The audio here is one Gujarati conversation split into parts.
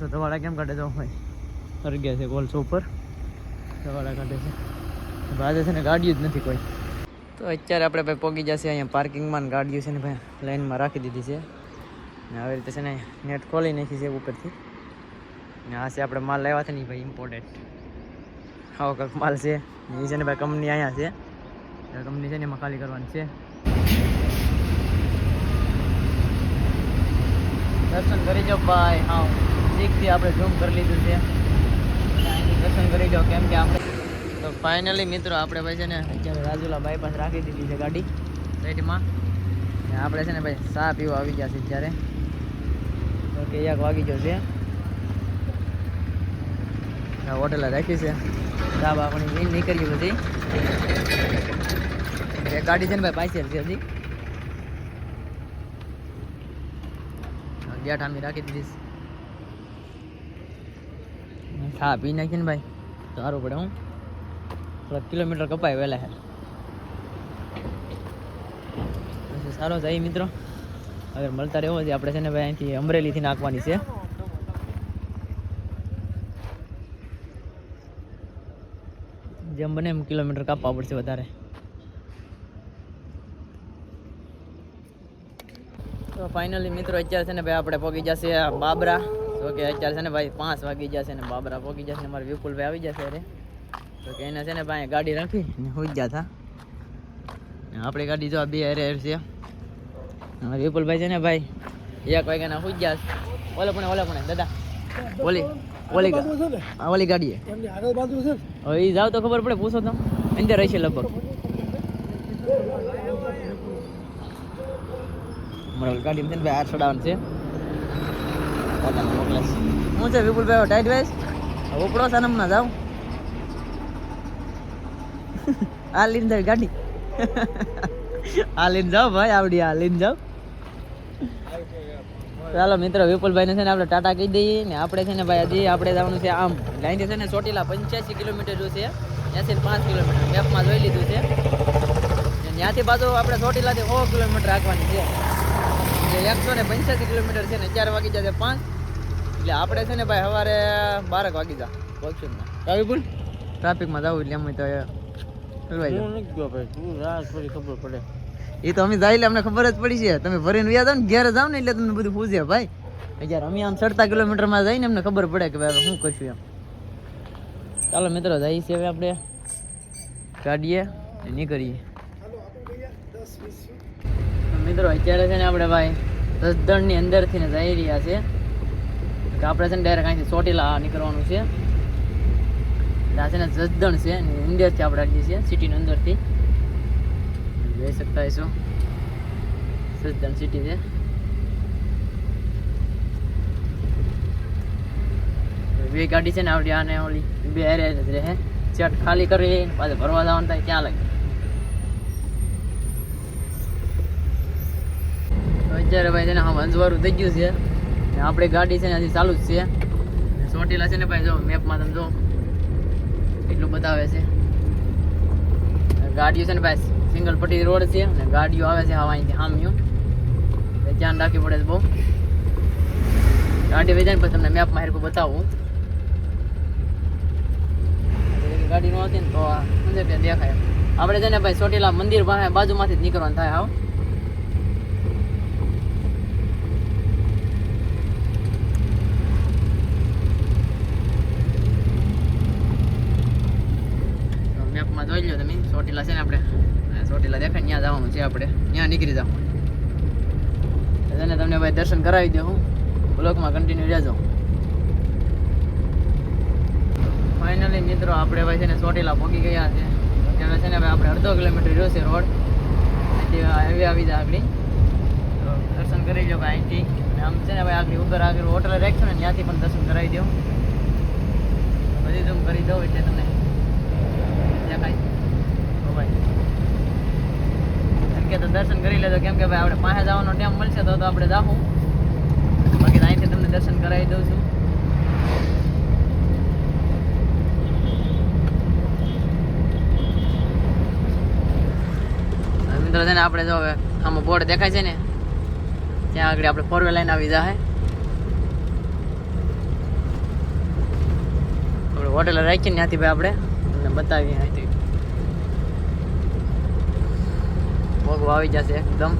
તો ધવાડા કેમ કાઢે તો ફરી ગયા છે કોલસો ઉપર. ધવાડા કાઢે છે. આજે છે ને ગાડીઓ જ નથી કોઈ. તો અત્યારે આપણે ભાઈ પહોંચી જશે અહીંયા પાર્કિંગમાં ગાડીઓ છે ને ભાઈ લાઇનમાં રાખી દીધી છે. ને આવી રીતે છે ને નેટ ખોલી નાખી છે ઉપરથી. ને આ છે આપણે માલ લાવ્યા છે ને ભાઈ ઇમ્પોર્ટન્ટ આવો કંઈક માલ છે. એ છે ને ભાઈ કંપની અહીંયા છે. કંપની છે ને એમાં ખાલી કરવાની છે. દર્શન કરી જાઓ ભાઈ હા ઠીકથી આપણે ઝૂમ કરી લીધું છે. દર્શન કરી જાઓ કેમ કે આપણે તો ફાઇનલી મિત્રો આપણે ભાઈ છે ને અત્યારે રાજુલા બાયપાસ રાખી દીધી છે ગાડી. સાઈડમાં. આપણે છે ને ભાઈ ચા પીવા આવી ગયા છે અત્યારે. તો એક વાગી ગયો છે. હોટેલ રાખી છે. ચા આપણી મેન નીકળી બધી ગાડી છે ને ભાઈ પાછળ છે હજી. ગેટ આમી રાખી દીધી ખા પી નાખીને ભાઈ. સારું પડે, હું. થોડા કિલોમીટર કપાય વહેલા હે. સારો જાય મિત્રો. અગર મળતા રહેવો છે આપણે છે ને ભાઈ અહીંથી અમરેલીથી નાખવાની છે. જેમ બને એમ કિલોમીટર કાપવા પડશે વધારે. તો ફાઇનલી મિત્રો, અત્યારે છે ને ભાઈ આપણે પહોંચી જશે બાબરા. તો કે અત્યારે છે ને ભાઈ પાંચ વાગી જશે ને બાબરા પહોંચી જશે ને મારે વિપુલભાઈ આવી જશે અરે. તો કે એને છે ને ભાઈ ગાડી રાખી ને હોઈ ગયા હતા. આપણી ગાડી જો આ બે અરે છે. અમારે વિપુલભાઈ છે ને ભાઈ એક વાગ્યાના હોઈ ગયા છે. ઓલે પણ ઓલે પણ દાદા. ઓલી ઓલી ઓલી ગાડી હવે એ જાવ તો ખબર પડે પૂછો તો. અંદર રહેશે લગભગ. મારા ગાડી છે ને ભાઈ આઠ સડાવન છે. હું છે વિપુલભાઈ ટાઈટ વેસ ઉપડો સનમના જાઉં આ લઈને જાય ગાડી. આ લઈને જાઓ ભાઈ, આવડી આ લઈને જાઓ. ચાલો મિત્રો, વિપુલભાઈને છે ને આપણે ટાટા કહી દઈએ ને આપણે છે ને ભાઈ હજી આપણે જવાનું છે આમ. લાઈનથી છે ને ચોટીલા પંચ્યાસી કિલોમીટર છે. એસી પાંચ કિલોમીટર. મેપમાં જોઈ લીધું છે. ત્યાંથી પાછું આપણે ચોટીલાથી સો કિલોમીટર રાખવાની છે. એકસો ને પંચ્યાસી કિલોમીટર છે ને ચાર વાગી જશે પાંચ. એટલે આપણે છે ને ભાઈ સવારે બારક વાગી જા પહોંચ્યું આવી પણ ટ્રાફિકમાં જવું એટલે અમે તો ખબર પડે. એ તો અમે જાય એટલે અમને ખબર જ પડી છે. તમે ભરીને વ્યા જાવ ને ઘેર જાવ ને એટલે તમને બધું પૂછે ભાઈ. અત્યારે અમે આમ સડતા કિલોમીટરમાં જઈને અમને ખબર પડે કે ભાઈ હવે શું કરશું એમ. ચાલો મિત્રો જઈએ છીએ હવે આપણે. કાઢીએ ને નીકળીએ. મિત્રો, અત્યારે છે ને આપણે ભાઈ દસદણની અંદરથી ને જઈ રહ્યા છે કે આપણે છે ને ડાયરેક્ટ અહીંથી ચોટીલા નીકળવાનું છે. આ છે ને જસદણ છે ને અંદરથી આપણે આવીએ છીએ સિટીની અંદરથી. જોઈ શકતા હશો. જસદણ સિટી છે. બે ગાડી છે ને આવડી, આને ઓલી, બે એરિયા જ રહે. ચેટ ખાલી કરી પાછું ભરવા જવાનું થાય ક્યાં લાગે. અત્યારે ભાઈ તેને આમ થઈ ગયું છે. આપણી ગાડી છે ને હજી ચાલુ જ છે. ચોટીલા છે ને ભાઈ જો, મેપમાં તમે જો, એટલું બતાવે છે. ગાડીઓ છે ને ભાઈ સિંગલ પટ્ટી રોડ છે અને ગાડીઓ આવે છે હવા અહીંથી એટલે ધ્યાન રાખવી પડે છે બહુ. ગાડી વેચાય ને પછી તમને મેપમાં હેરકું બતાવું. ગાડી નો હતી ને તો અંદર દેખાય. આપણે છે ને ભાઈ ચોટીલા મંદિર પાસે બાજુમાંથી જ નીકળવાનું થાય, હાવ તો મેપમાં જોઈ લો તમે. ચોટીલા છે ને આપણે. ચોટીલા દેખાય, ત્યાં જવાનું છે આપણે. ત્યાં નીકળી જવાનું એને તમને ભાઈ દર્શન કરાવી દઉં બ્લોકમાં કન્ટિન્યુ રહેજો. ફાઇનલી મિત્રો, આપણે ભાઈ છે ને ચોટીલા પહોંચી ગયા છે. અત્યારે છે ને ભાઈ આપણે અડધો કિલોમીટર રહ્યો છે રોડ અહીંથી હાઈવે આવી જાય આગળ. તો દર્શન કરી લો ભાઈ અહીંથી. આમ છે ને ભાઈ આગળ ઉબર આગળ હોટલ રાખશું ને, ત્યાંથી પણ દર્શન કરાવી દઉં બધી જમ કરી દઉં એટલે તમને તો દર્શન કરી લેજો, કેમ કે ભાઈ આપણે ટાઈમ મળશે તો આપણે બાકી તમને દર્શન કરાવી દઉં છું. મિત્રો છે ને આપણે જો હવે આમાં બોર્ડ દેખાય છે ને, ત્યાં આગળ આપણે ફોર લાઈન આવી જાય હોટેલ રાખીને ત્યાંથી ભાઈ આપણે. તમને બતાવીએ અહીંથી મોગું આવી જશે એકદમ.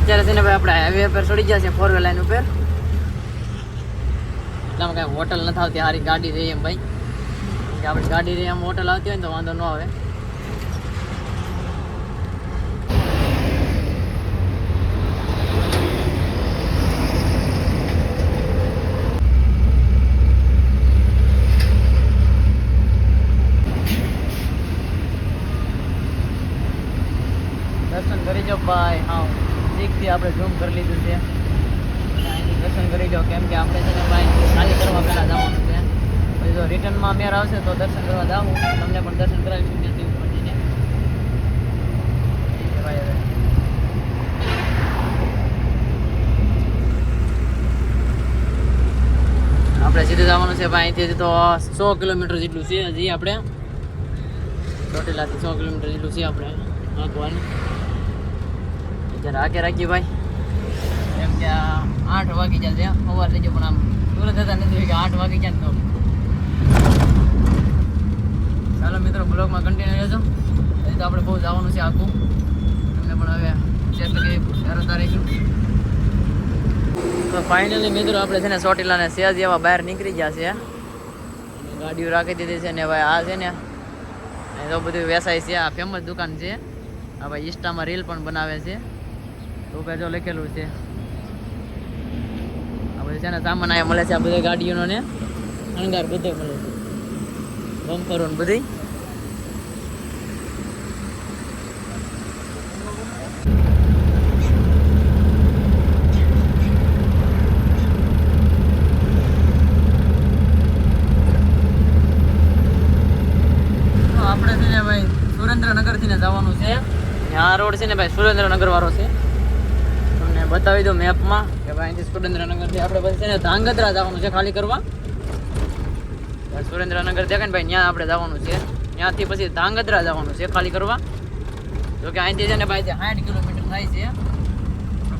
અત્યારે છે ને ભાઈ આપણે હાઈવે પર ચડી ગયા છે ફોર વ્હીલ લાઈન ઉપર. એટલામાં કાંઈ હોટલ નથી આવતી સારી ગાડી રહી એમ ભાઈ. આપણી ગાડી રહી એમ હોટલ આવતી હોય ને તો વાંધો ન આવે દર્શન કરી જાઓ ભાઈ હા એકથી આપણે ઝૂમ કરી લીધું છે. અહીંથી દર્શન કરી લો કેમ કે આપણે છે ને ભાઈ, ખાલી કરવા પહેલાં જવાનું છે. પછી જો રિટર્નમાં મેર આવશે તો દર્શન કરવા જાઉં તમને પણ દર્શન કરાવીશું ઉપર જઈને ભાઈ આપણે સીધું જવાનું છે ભાઈ, અહીંથી તો સો કિલોમીટર જેટલું છે હજી આપણે. ચોટીલાથી સો કિલોમીટર જેટલું છે આપણે. નાખવાનું જરા આગે રાખીએ ભાઈ. એમ કે આઠ વાગી જશે સવાર લેજો પણ આમ સુરત હતા નથી કે આઠ વાગી જાય તો. ચાલો મિત્રો, બ્લોગમાં કન્ટિન્યુ રહેજો. એ તો આપણે બહુ જવાનું છે આખું તમને પણ હવે ચેક કરી તરત રહીશું તો ફાઇનલી મિત્રો, આપણે છે ને ચોટીલાને સેજ એવા બહાર નીકળી ગયા છે. ગાડીઓ રાખી દીધી છે ને ભાઈ, આ છે ને તો બધું વેસાય છે, આ ફેમસ દુકાન છે. આ ભાઈ ઇન્સ્ટામાં રીલ પણ બનાવે છે. કે જો લખેલું છે. આ બધું છે ને સામાન અહીંયા મળે છે, આ બધી ગાડીઓનો ને. અણગાર બધે મળે છે. બમ્પરો ને બધી. આપણે છે ને ભાઈ સુરેન્દ્રનગરથી ને જવાનું છે. આ રોડ છે ને ભાઈ સુરેન્દ્રનગર વાળો છે. બતાવી દો મેપમાં કે ભાઈ અહીંથી સુરેન્દ્રનગરથી આપણે પછી છે ને ધાંગધ્રા જવાનું છે ખાલી કરવા. સુરેન્દ્રનગર દેખાય ને ભાઈ ત્યાં આપણે જવાનું છે. ત્યાંથી પછી ધાંગધ્રા જવાનું છે ખાલી કરવા. જો કે અહીંથી છે ને ભાઈ સાઠ કિલોમીટર થાય છે.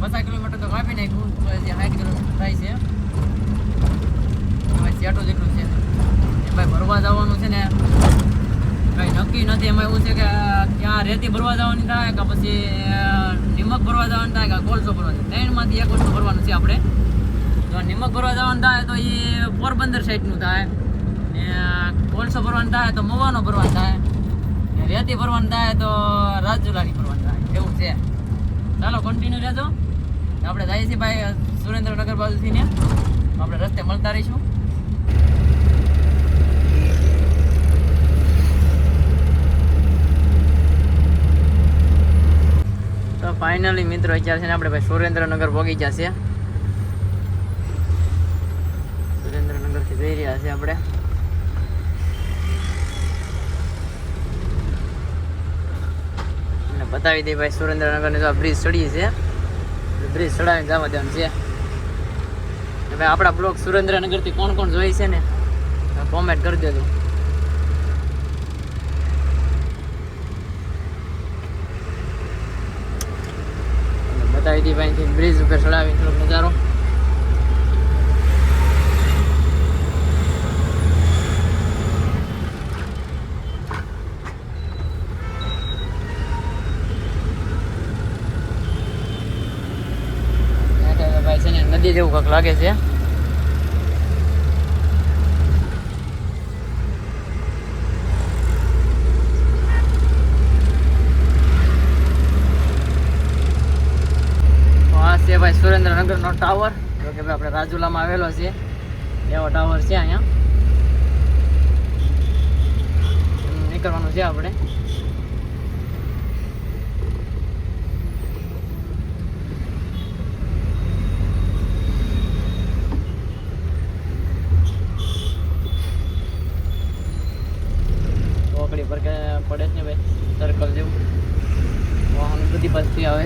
પચાસ કિલોમીટર તો કાપી નાખ્યું સાઠ કિલોમીટર થાય છે. ભાઈ સેટો જેટલું છે. ભાઈ ભરવા જવાનું છે ને. કઈ નક્કી નથી. એમાં એવું છે કે ક્યાં રેતી ભરવા જવાની થાય કે પછી નિમક ભરવા જવાનું થાય કે કોલસો ભરવા જવાનું. ત્રણમાંથી એક વસ્તુ ભરવાનું છે આપણે. જો નિમક ભરવા જવાનું થાય તો એ પોરબંદર સાઈડનું થાય. ને કોલસો ભરવાનું થાય તો મવાનો ભરવાનું થાય. રેતી ભરવાનું થાય તો રાજુલાની ભરવાનું થાય. એવું છે. ચાલો કન્ટિન્યુ રહેજો. આપણે જઈએ છીએ ભાઈ સુરેન્દ્રનગર બાજુથી ને. આપણે રસ્તે મળતા રહીશું તો ફાઇનલી મિત્રો અત્યારે છે ને આપણે ભાઈ સુરેન્દ્રનગર પહોંચી ગયા છે સુરેન્દ્રનગરથી જઈ રહ્યા છે આપણે. અને બતાવી દઈએ ભાઈ સુરેન્દ્રનગરની તો બ્રિજ ચડી છે. બ્રિજ ચડાવીને જવા દેવાનું છે. ભાઈ આપણા બ્લોક સુરેન્દ્રનગરથી કોણ કોણ જોઈ છે ને કોમેન્ટ કરી દેજો અને બતાવી દી ભાઈ બ્રિજ ઉપર ચડાવી થોડોક નજારો. નદી જેવું કંઈક લાગે છે તો આ છે ભાઈ સુરેન્દ્રનગરનો ટાવર જો કે આપણે રાજુલામાં આવેલો છે. એવો ટાવર છે અહીંયા. નીકળવાનું છે આપણે. પડે છે ને ભાઈ સર્કલ જેવું. વાહન બધી પાસથી આવે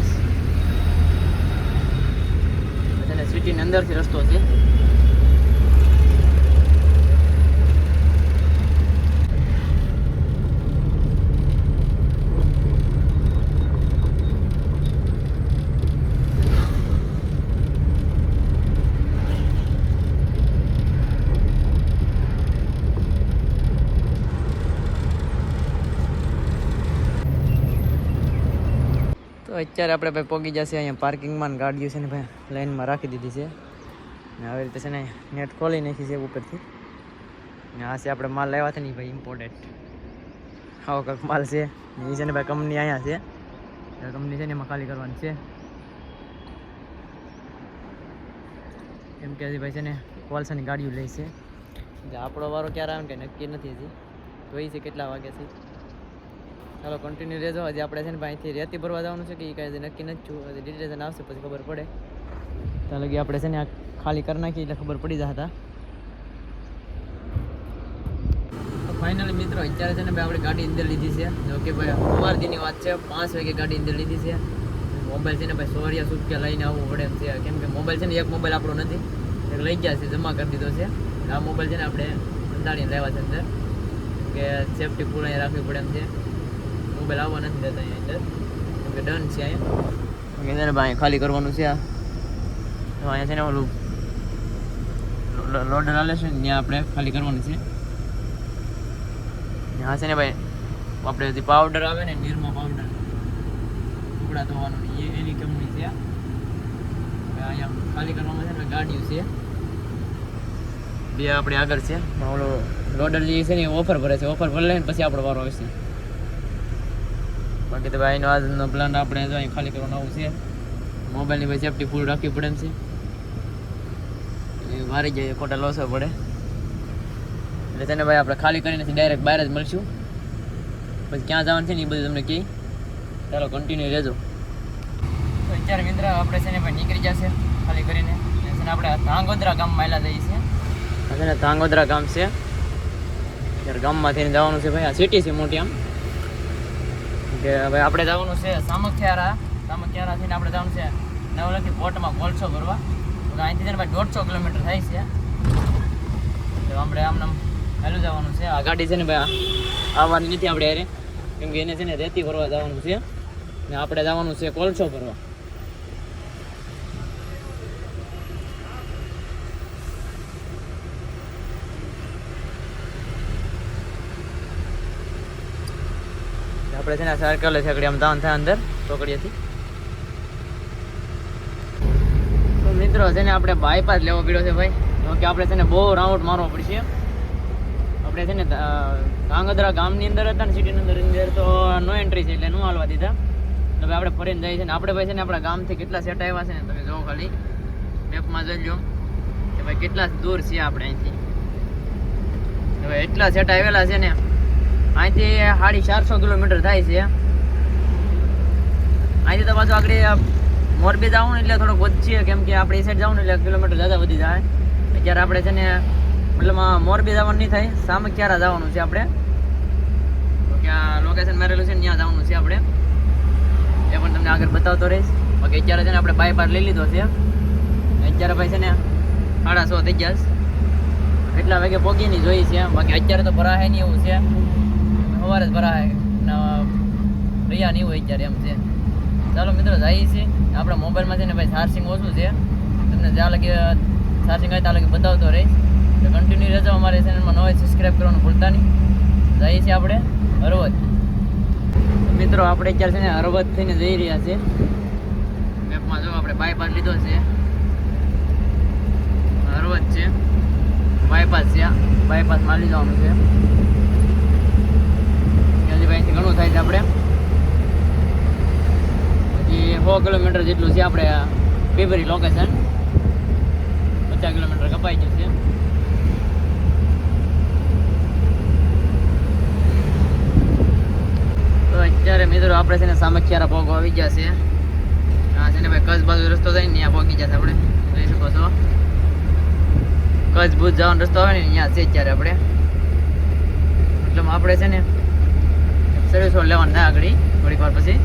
છે અને સિટીની અંદરથી રસ્તો છે. અત્યારે આપણે ભાઈ પોગી જશે અહીંયા પાર્કિંગમાં ગાડીઓ છે ને ભાઈ લાઈનમાં રાખી દીધી છે. ને આવી રીતે છે ને નેટ ખોલી નાખી છે ઉપરથી. ને આ છે આપણે માલ લાવ્યા હતા ને ભાઈ ઇમ્પોર્ટેન્ટ આવો કંઈક માલ છે. એ છે ને ભાઈ કંપની અહીંયા છે. કંપની છે ને એમાં ખાલી કરવાની છે. કેમ કે હજી ભાઈ છે ને કોલસાની ગાડીઓ લે છે. આપણો વારો ક્યારે આવે કંઈ નક્કી નથી હજી. જોઈ છે કેટલા વાગ્યા છે? ચાલો કન્ટિન્યુ રહેજો. હજી આપણે છે ને અહીંથી રેતી ભરવા જવાનું છે કે એ કાંઈ નક્કી નથી. છું ડિટેશન આવશે, પછી ખબર પડે. ત્યાં લગી આપણે છે ને આ ખાલી કરી નાખી એટલે ખબર પડી જતા ફાઇનલી મિત્રો, અત્યારે છે ને ભાઈ આપણે ગાડી અંદર લીધી છે. જો કે ભાઈ સવાર વાત છે, પાંચ વાગે ગાડી અંદર લીધી છે. મોબાઈલ છે ને ભાઈ સોરિયા સુટકે લઈને આવવું પડે એમ છે. કેમ કે મોબાઈલ છે ને એક મોબાઈલ આપણો નથી. એક લઈ ગયા છે, જમા કરી દીધો છે. આ મોબાઈલ છે ને આપણે અંધાડીને લેવા છે અંદર. કે સેફટી અહીંયા રાખવી પડે એમ છે. મોબાઈલ આવવા નથી દેતા અહીંયા અંદર ડન છે અહીંયા. એને ભાઈ ખાલી કરવાનું છે આ. અહીંયા છે ને ઓલું લોડર આલે છે ત્યાં આપણે ખાલી કરવાનું છે. હા છે ને ભાઈ, આપણે પાવડર આવે ને નિરમા પાવડર ટુકડા ધોવાનું એ, એની કંપની છે અહીંયા ખાલી કરવામાં છે ને, ગાડીઓ છે. બે આપણે આગળ છે. ઓલો લોડર જે છે ને ઓફર ભરે છે. ઓફર ભરે ને પછી આપણો વારો આવશે. બાકી તો ભાઈ એનો આજનો પ્લાન આપણે જો અહીં ખાલી કરવાનું આવું છે. મોબાઈલની ભાઈ સેફટી ફૂલ રાખવી પડે છે. એ મારી જઈએ ખોટા લોસો પડે. એટલે તેને ભાઈ આપણે ખાલી કરીને ડાયરેક્ટ બહાર જ મળશું. પછી ક્યાં જવાનું છે ને એ બધું તમને કહી. ચાલો કન્ટિન્યુ રહેજો. અત્યારે મિત્ર આપણે છે ને ભાઈ નીકળી જશે ખાલી કરીને. છે આપણે ધાંગોદરા ગામમાં આવેલા જઈએ છીએ. છે ને ધાંગોદરા ગામ છે. ત્યારે ગામમાં થઈને જવાનું છે ભાઈ. આ સિટી છે મોટી આમ. કે હવે આપણે જવાનું છે સામખિયારા. સામખિયારા થઈને આપણે જવાનું છે નવલખી પોર્ટમાં કોલસો ભરવા. તો અહીંથી જાય ભાઈ દોઢસો કિલોમીટર થાય છે. તો આપણે આમ નામ હેલું જવાનું છે. આ ગાડી છે ને ભાઈ આવવાની નથી આપણે અરે કેમ કે એને છે ને રેતી ભરવા જવાનું છે. ને આપણે જવાનું છે કોલસો ભરવા. આપણે છે ને સર્કલ છે આમ દાન થાય અંદર ચોકડીએથી મિત્રો, છે ને આપણે બાયપાસ લેવો પડ્યો છે ભાઈ. કે આપણે છે ને બહુ રાઉન્ડ મારવો પડશે. આપણે છે ને ધાંગધ્રા ગામની અંદર હતા ને સિટીની અંદર અંદર તો નો એન્ટ્રી છે એટલે નો હાલવા દીધા. તો આપણે ફરીને જઈએ છીએ ને, આપણે ભાઈ છે ને આપણા ગામથી કેટલા સેટ આવ્યા છે ને, તમે જોવો ખાલી. મેપમાં જોઈ લો કે ભાઈ કેટલા દૂર છે આપણે અહીંથી. હવે એટલા સેટ આવેલા છે ને અહીંથી સાડી ચારસો કિલોમીટર થાય છે. અહીંથી તો પાછું આગળ મોરબી જવું એટલે થોડોક વધશે કેમ કે આપણે એ સાઈડ જવું એટલે કિલોમીટર જ્યાદા વધી જાય. અત્યારે આપણે છે ને, મતલબ મોરબી જવાનું નહીં થાય સામે ક્યારે જવાનું છે આપણે. તો ક્યાં લોકેશન મારેલું છે ને, ત્યાં જવાનું છે આપણે. એ પણ તમને આગળ બતાવતો રહીશ. બાકી અત્યારે છે ને, આપણે બાય પાર લઈ લીધો છે. અત્યારે ભાઈ છે ને, સાડા સો થઈ ગયા. કેટલા વાગે પોગીની જોઈ છે. બાકી અત્યારે તો ભરાય નહીં એવું છે. સવારે જ ભરાય. ને રહ્યા નહીં હોય અત્યારે એમ છે. ચાલો મિત્રો, જઈએ છીએ. આપણા મોબાઈલમાં છે ને ભાઈ ચાર્જિંગ ઓછું છે. તમને જ્યાં લગી ચાર્જિંગ હોય ત્યાં લગી બતાવતો રહીશ. તો કન્ટિન્યુ રહેજો અમારે ચેનલમાં હોય સબસ્ક્રાઈબ કરવાનું ભૂલતા નહીં. જઈએ છીએ આપણે હરવદ. મિત્રો, આપણે અત્યારે છે ને હરવદ થઈને જઈ રહ્યા છે મેપમાં જો, આપણે બાયપાસ લીધો છે. હરવદ છે. બાયપાસ છે. બાયપાસમાં લીધવાનું છે. થાય છે આપણે. પછી સો કિલોમીટર જેટલું છે આપણે બેબરી લોકેશન પચાસ કિલોમીટર કપાઈ ગયું છે. તો અત્યારે મિત્રો આપણે છે ને સામખિયારા પોગો આવી ગયા છે. હા છે ને ભાઈ કચ્છ બાજુ રસ્તો થાય ને ત્યાં પહોંચી જશે આપણે. જોઈ શકો છો. કચ્છ ભુજ જવાનો રસ્તો આવે ને ત્યાં છે અત્યારે આપણે. મતલબ આપણે છે ને સર્વિસ લેવાનું થાય આગળ, થોડીક વાર પછી.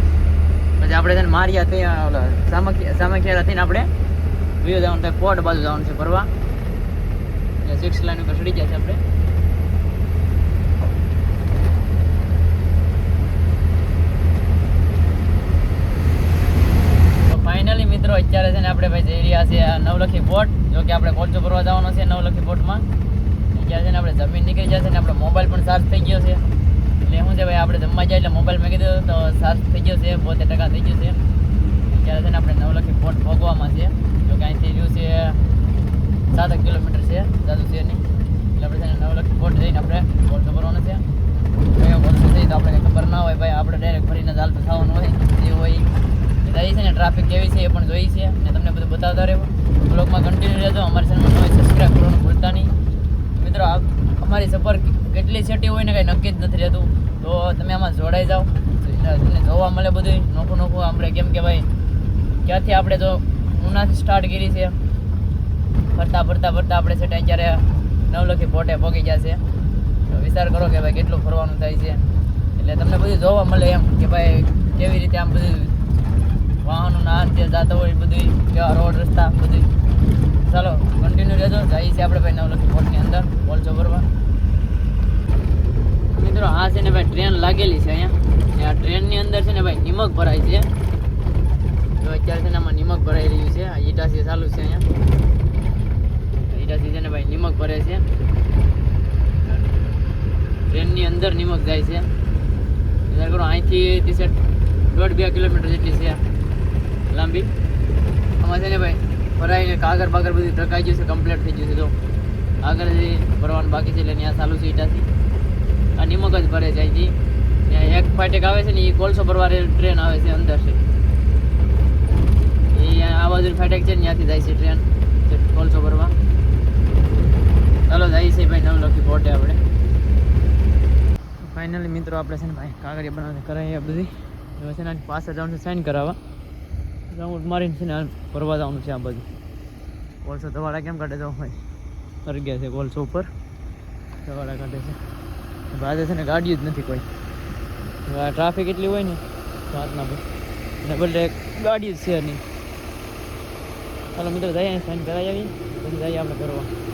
પછી આપણે છે ને મારિયા ત્યાં, ઓલા સામખિયા સામખિયારા થઈને આપણે વ્યૂ જવાનું થાય પોર્ટ બાજુ જવાનું છે ફરવા. સિક્સ લાઈન ઉપર ચડી ગયા છે આપણે. ફાઇનલી મિત્રો, અત્યારે છે ને આપણે ભાઈ જઈ રહ્યા છીએ નવલખી પોર્ટ જો કે આપણે કોલચો ભરવા જવાનો છે નવલખી પોર્ટમાં અત્યારે છે ને આપણે જમીન નીકળી જશે ને આપણો મોબાઈલ પણ ચાર્જ થઈ ગયો છે. આપણે જમવા જાય એટલે મોબાઈલ મેં કીધું તો ચાર્જ થઈ ગયો છે બોતેર ટકા થઈ ગયું છે. અત્યારે છે ને આપણે નવલખી પોટ ભોગવામાં છે, જો કે અહીંથી રહ્યું છે સાતક કિલોમીટર છે દાદુ છે નહીં. એટલે આપણે છે ને નવલખી પોટ જઈને આપણે કોલસો ભરવાનો છે. કયો કોલસો છે તો આપણે ખબર ના હોય, ભાઈ આપણે ડાયરેક્ટ ફરીને ચાલતું થવાનું હોય, જે હોય રહી છે ને ટ્રાફિક કેવી છે એ પણ જોઈ છે અને તમને બધું બતાવતા રહેવું. બ્લોગમાં કન્ટિન્યુ રહેજો, અમારી ચેનલ સબસ્ક્રાઈબ કરવાનું ભૂલતા નહીં. મિત્રો અમારી સફર કેટલી સેટી હોય ને કંઈ નક્કી જ નથી રહેતું. તો તમે આમાં જોડાઈ જાઓ. તમને જોવા મળે બધું નોખું નોખું આપણે કેમ કે ભાઈ, ક્યાંથી આપણે તો ઉનાથી સ્ટાર્ટ કરી છે. ફરતા ફરતા ફરતા આપણે સેટ અત્યારે નવલખી પોટે પહોંચી ગયા છે. તો વિચાર કરો કે ભાઈ કેટલું ફરવાનું થાય છે. એટલે તમને બધું જોવા મળે એમ કે ભાઈ કેવી રીતે આમ બધું વાહનો ના જે જતા હોય બધું કેવા રોડ, રસ્તા બધું ચાલો કન્ટિન્યુ રહેજો. જઈએ છીએ આપણે ભાઈ નવલખી પોર્ટની અંદર. કોલસો ભરવા મિત્રો, આ છે ને ભાઈ ટ્રેન લાગેલી છે અહીંયા. આ ટ્રેનની અંદર છે ને ભાઈ નિમક ભરાય છે. જો અત્યારે છે ને આમાં નિમક ભરાઈ રહ્યું છે. આ ઈટાસી ચાલુ છે અહીંયા. ઈટાસી છે ને ભાઈ નિમક ભરે છે. ટ્રેનની અંદર નિમક જાય છે. વિચાર કરો, અહીંથી ત્રીસે દોઢ બે કિલોમીટર જેટલી છે લાંબી. આમાં છે ને ભાઈ ભરાઈને કાગર બાગર બધું ઢકાઈ ગયું છે કમ્પ્લીટ થઈ ગયું છે. જો આગળ ભરવાનું બાકી છે એટલે ત્યાં ચાલુ છે ઈટાથી નિમક જ ભરે છે અહીંથી એક ફાટેક આવે છે ને એ કોલસો ભરવા ટ્રેન આવે છે અંદર છે. એ આ બાજુ ફાટેક છે ને ત્યાંથી જાય છે ટ્રેન કોલસો ભરવા. ચાલો જાય છે ભાઈ નવલખી પોટે આપણે. ફાઇનલી મિત્રો આપણે છે ને ભાઈ કાગળિયા બનાવીને કરાવીએ બધી. હવે છે ને પાસે જવાનું છે સાઇન કરાવવા. રાઉન્ડ મારીને છે ને ફરવા જવાનું છે આ બધું કોલસો ધવાડા કેમ કાઢે તો ભાઈ? ફરી ગયા છે કોલસો ઉપર. ધવાડા કાઢે છે. આજે છે ને ગાડીઓ જ નથી કોઈ. ટ્રાફિક એટલી હોય ને, રાતના પર અને બદલે ગાડી જ છે નહીં. ચાલો મિત્રો, જઈએ સાઈન કરાવી આવીએ, પછી જઈએ આપણે કરવા